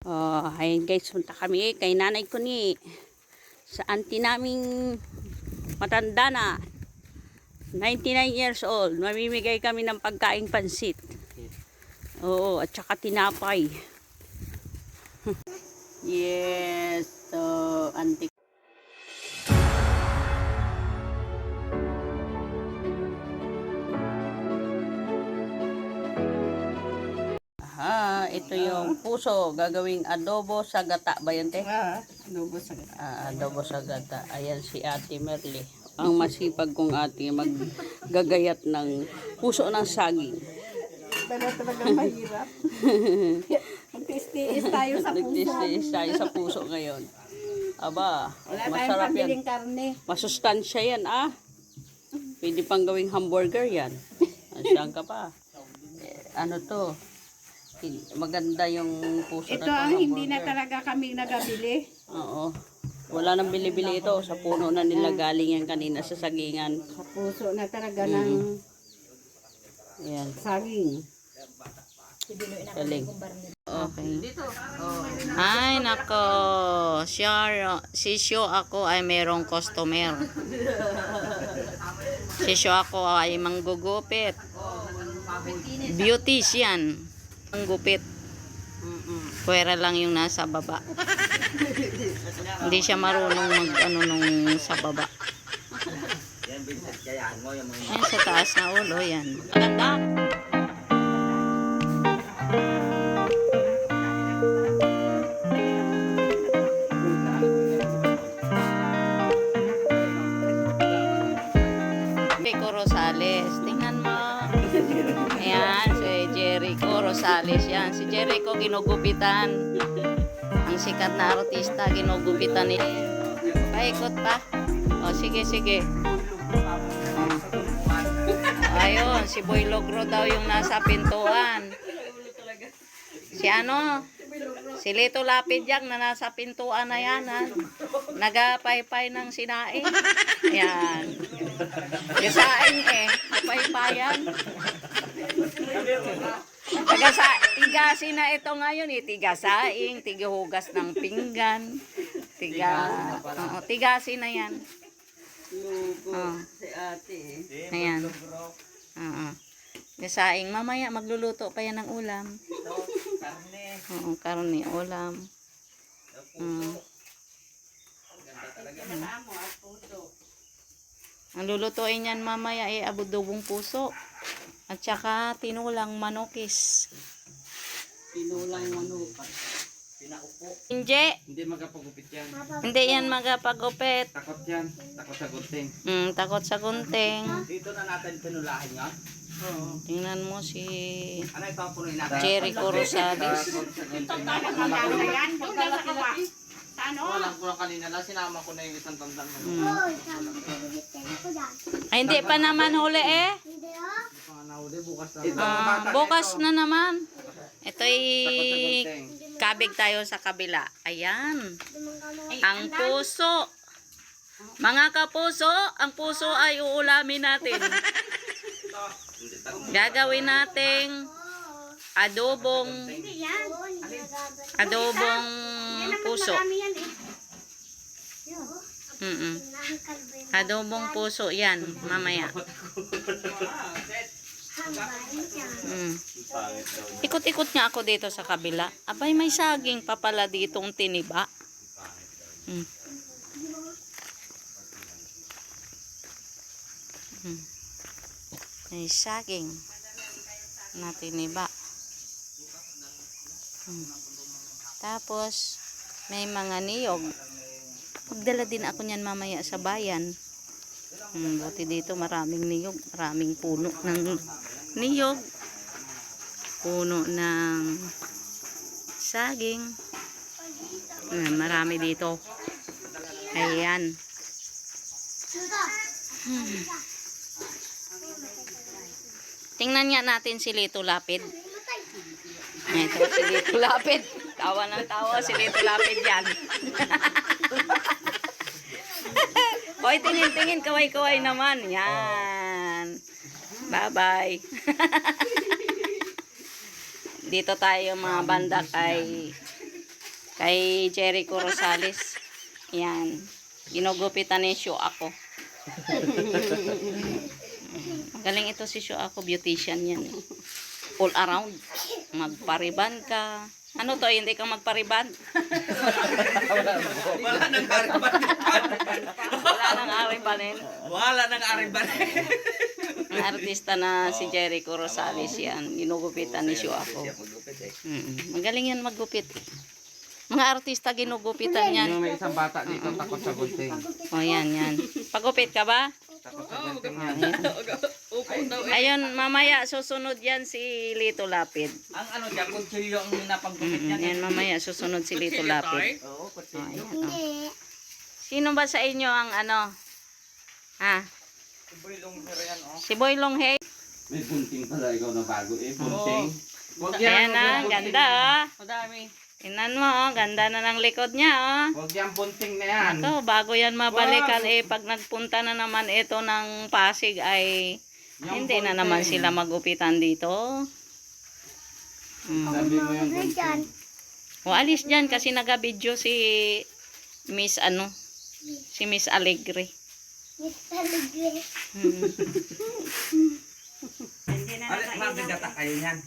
Oh, ayun guys, punta kami kay nanay ko ni sa auntie naming matanda na 99 years old. Mamimigay kami ng pagkaing pansit. Oo, at saka tinapay. yes, so auntie ito yung puso, gagawing adobo sa gata ba yan, te? Ah, adobo sa gata. Ah, adobo sa gata. Ayan si Ate Merle. Ang masipag kong ate maggagayat ng puso ng saging. Pero talaga mahirap. Magtiis-tiis tayo sa puso. Nagtiis tayo sa puso ngayon. Aba, Wala masarap yan. karne. Masustansya yan, ah. Pwede pang gawing hamburger yan. Saan ka pa? Eh, ano to? Maganda yung puso Ito na ang hindi na talaga kami nagabili. Oo. Wala nang bili-bili ito. Sa puno na nila galing yan kanina sa sagingan. Sa puso na talaga ng Ayan. saging. Galing. Okay. Ay, nako. Siya, si Syo ako ay merong customer. Si Syo ako ay manggugupit. Beautician. Ang gupit. Pwera lang yung nasa baba. Hindi siya marunong mag ano nung sa baba. Yan sa taas na ulo, yan. Maganda. Rosales yan. Si Jericho ginugupitan. Ang sikat na artista, ginugupitan ni Paikot pa. O, sige, sige. O, ayun, si Boy Logro daw yung nasa pintuan. Si ano? Si Lito Lapid yang na nasa pintuan na yan, ha? Nagapaypay ng sinaing. Yan. Gasaing eh. Paypayan. Tagasa, tigasin na ito ngayon eh. Tigasaing, tigahugas ng pinggan. Tiga, oo, tigasin na yan. Oh. Si ate. Ayan. Oo. Gasaing. Mamaya magluluto pa yan ng ulam. Karne. Oo, karne, ulam. Mm. Ang lulutuin yan mamaya ay abudubong puso. At saka tinulang manokis. Pinulang manukan. Hindi. Hindi magapagupit yan. Hindi yan magapagupit. Takot yan. Takot sa gunting. Mm, takot sa gunting. Dito na natin pinulahin yan. Oo. Tingnan mo si Ano ito Rosales. Takot sa gunting. yan. Maglalaki pa. Ano? Walang ko lang kanina na sinama ko na yung isang tandang na. Mm. Ay, hindi pa naman huli eh. Panganahuli bukas na. Ah, bukas na naman. Ito'y kabig tayo sa kabila. Ayan. Ang puso. Mga kapuso, ang puso ay uulamin natin. Gagawin nating adobong adobong puso. Mm Adobong puso yan, mamaya. Mm. Ikot-ikot nga ako dito sa kabila. Abay, may saging pa pala ditong tiniba. Mm. Mm. May saging na tiniba. Mm. Tapos, may mga niyog. Magdala din ako niyan mamaya sa bayan. Hmm, buti dito maraming niyog, maraming puno ng niyog. Puno ng saging. Hmm, marami dito. Ayan. Hmm. Tingnan nga natin si Lito Lapid. Ito si Lito Lapid. Tawa ng tawa si Lito Lapid yan. Hoy, tingin-tingin, kaway-kaway naman. Yan. Bye-bye. Dito tayo mga banda kay Kay Jericho Rosales. Yan. Ginugupitan ni Shu ako. Magaling ito si Shu ako. Beautician yan eh. All around. Magpariban ka. Ano to? Hindi ka magpariban? Wala nang ariban. Wala nang aribanin. Wala nang ariban. Ang artista na si Jericho Rosales yan. Ginugupitan ni Shu ako. Mm, Magaling yan maggupit. Mga artista ginugupitan yan. Yung may isang bata dito takot sa gunting. O yan, yan. Pagupit ka ba? Takot sa gunting yan. Ayun, mamaya susunod yan si Lito Lapid. Ang ano dyan, kutsilyo ang napanggupit Mm, niya. yan, mamaya susunod si Lito Lapid. Oo, O, kutsilyo. ayan, o. Sino ba sa inyo ang ano? Ha? Bulong pero yan, oh. Si Boy Longhe? May bunting pala ikaw na bago eh. Bunting. Huwag Ayan na, ganda oh. Madami. Tingnan mo oh, ganda na ng likod niya oh. Huwag yan bunting na yan. Ako, bago yan mabalikan eh, pag nagpunta na naman ito ng Pasig ay hindi na naman sila magupitan dito. Mm. Sabi mo yung bunting. O alis dyan kasi nagabidyo si Miss ano, si Miss Alegre. Hmm. Ano, mabigata kayo yan.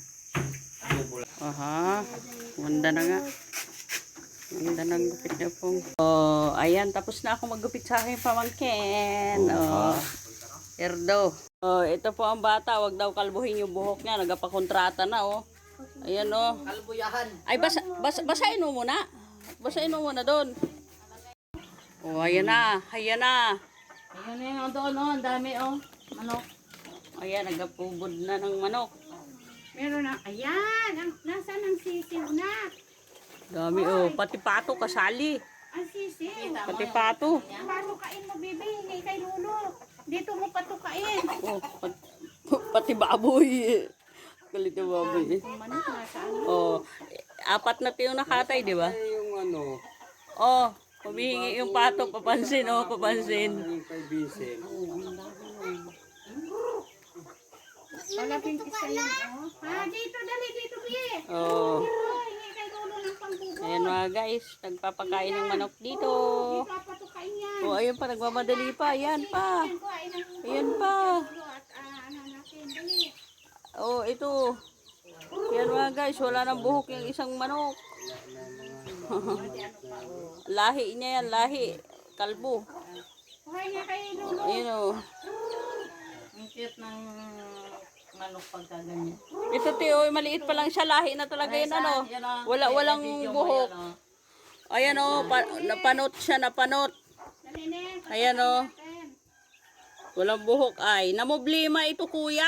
Aha, ganda na nga. Ganda ng gupit niya pong. Oh, ayan, tapos na ako maggupit sa aking pamangkin. Oh, Erdo. Oh, ito po ang bata, wag daw kalbuhin yung buhok niya, nagapakontrata na oh. Ayan oh. Kalbuyahan. Ay, basa, basa, basahin mo muna. Basahin mo muna doon. Oh, ayan na. Ayan na. Ayan na yung doon, oh. Ang dami, oh. Manok. Ayan, nagapubod na ng manok. Meron na. Ayan. Ang, nasaan ang sisiw na? Dami, oh. Pati pato kasali. Ang sisiw. Pati pato. Patukain mo, bibi. Hindi kay Lolo. Dito mo patukain. Oh, pat, pati baboy. Galit yung baboy. Manok nasaan? Oh, apat na tiyo nakatay, di ba? Yung ano, Oh, humihingi yung pato, papansin, oh, papansin. yung kay Vincent. Palaping isa yun, oh. Ha, dito, dali, dito, biye. Oh. Oh. Ayan mga guys, nagpapakain ng manok dito. Papatukain yan. Oh, ayun pa, nagmamadali pa. Ayan pa. Ayan pa. Dali. Oh, ito. Ayan mga guys, wala nang buhok yung isang manok. lahi niya yan, lahi. Kalbo. Ayun oh. Ang cute ng manok pagka ganyan. Ito tiyo, maliit pa lang siya, lahi na talaga yun ano. Wala, walang buhok. Ayan oh, pa, napanot siya, napanot. Ayan oh. Ayan. Walang buhok ay. Namoblema ito kuya.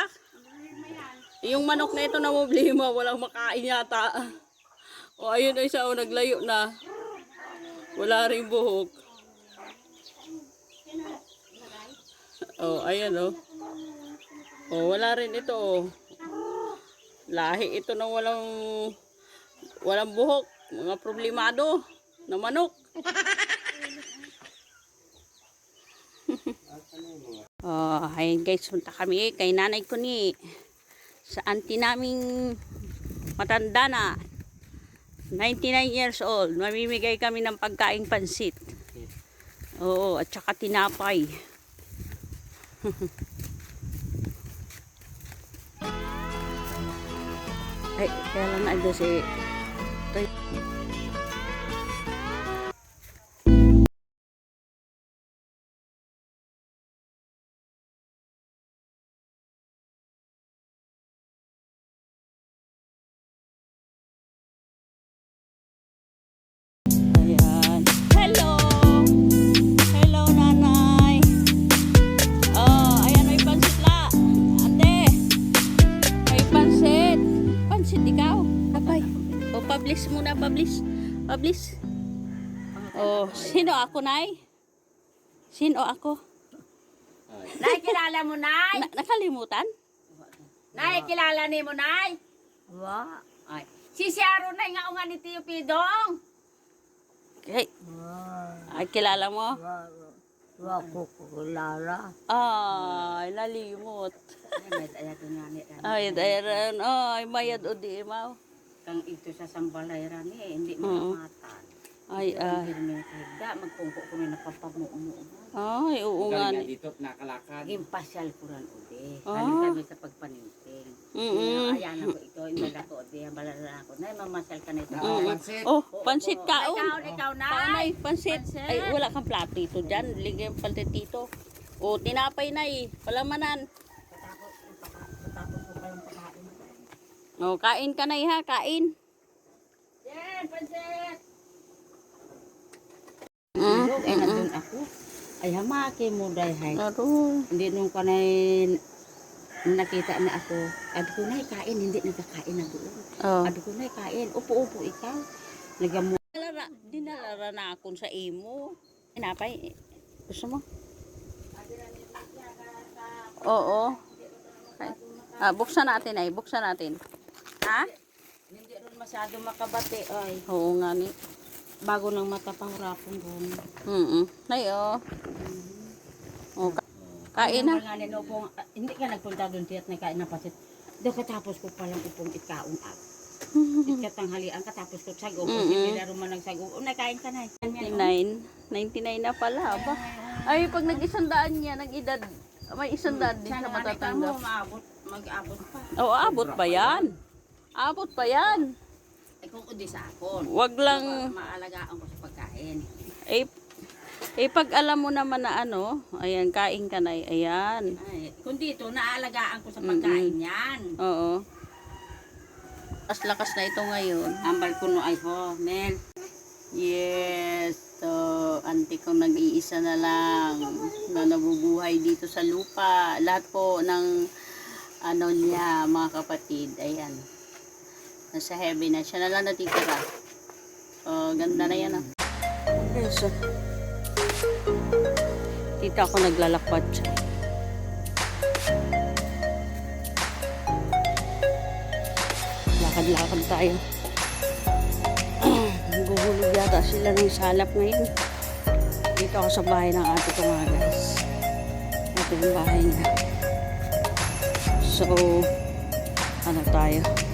Yung manok na ito namoblema. Walang makain yata. O ayun ay isa o naglayo na. Wala rin buhok. Oh, ayan oh. Oh, wala rin ito oh. Lahi ito ng walang walang buhok. Mga problemado na manok. Oh, ayun guys, punta kami kay nanay ko ni sa auntie naming matanda na 99 years old. Mamimigay kami ng pagkaing pansit. Oo, at saka tinapay. Ay, kaya lang ando si O, publish muna, publish. Publish. Oh, sino ako, nay? Sino ako? Nay, kilala mo, Nay? Na- nakalimutan? Nay, kilala ni mo, Nay? Wa. Ay. Si Siaro na nga nga ni Tio Pidong. Hey. Ay, kilala mo? Wa ko kilala. Ay, nalimot. Ay, ayato nga ni Ay, dahil, ay, mayad o di, mau. Kang ito sa sambalay rani, hindi Oo. makamatan. Ay, ay. Da, magpungko ko na napapamuo-muo. Ay, oo nga. Galing nga dito, nakalakad. Naging pasyal ko ran uli. Ah. Haling kami sa pagpaninting. Mm-mm. Ayan ako ito, inala ko uli, balala ako. Nay, mamasyal ka na ito. Oo, pansit. Oh, pansit ka. Oh. Ikaw, ikaw na. Panay, pansit. Pansit. Ay, wala kang plato dito dyan. Ligay yung pansit dito. O, tinapay na eh. Palamanan. Patapos, patapos ko palang pakain. O, kain ka na eh, ha. Kain. Yan, pansit! Mm. Ay, nandun ako. Ay, hamaki mo dahil hay. Aroy. Hindi nung kanay nakita na ako. Ado ko na kain, hindi nagkakain na doon. Oh. Ado ko na kain. Upo-upo ikaw. Nagamu. Dinala, dinalara na akong sa imo. Tinapay. eh. Gusto mo? Oo. Ay. Ah, buksan natin ay. Buksan natin. Ha? Hindi ron masyado makabati. Ay, Oo nga ni. bago ng mata pahurapon ron. Mm Nay, oh. O, ka- kain na. Nga nino pong, ah, hindi ka nagpunta doon tiyak na kain na pasit. Doon katapos ko palang upong ikaong ag. Ikatanghalian katapos ko sag upong. Mm-mm. Hindi laro man nagsag upong. Nakain ka na. 99. 99 na pala, ba? Ay, pag nag-isandaan niya, nag-edad, may isandaan din siya Sana nga mo matatanggap. maabot, mag-abot pa. Oo, abot pa yan. Abot pa yan. Ay kung udi sa akon. Wag lang, Maalagaan ko sa pagkain. eh, eh pag alam mo naman na ano, ayan, kain ka na, ayan. Ay, kung dito, naalagaan ko sa pagkain yan. Oo. Lakas-lakas na ito ngayon. Ambal ko no ay ho, Mel. Yes, so, auntie kong nag-iisa na lang na nabubuhay dito sa lupa. Lahat po ng ano niya, mga kapatid, ayan. Nasa heaven na. Siya na lang natitira. Oh, ganda na yan ah. Okay, so, dito ako naglalakbad siya. Lakad-lakad tayo. Naguhulog yata sila ng salap ngayon. Dito ako sa bahay ng ate ko nga guys. Ito yung bahay niya. So, ano tayo?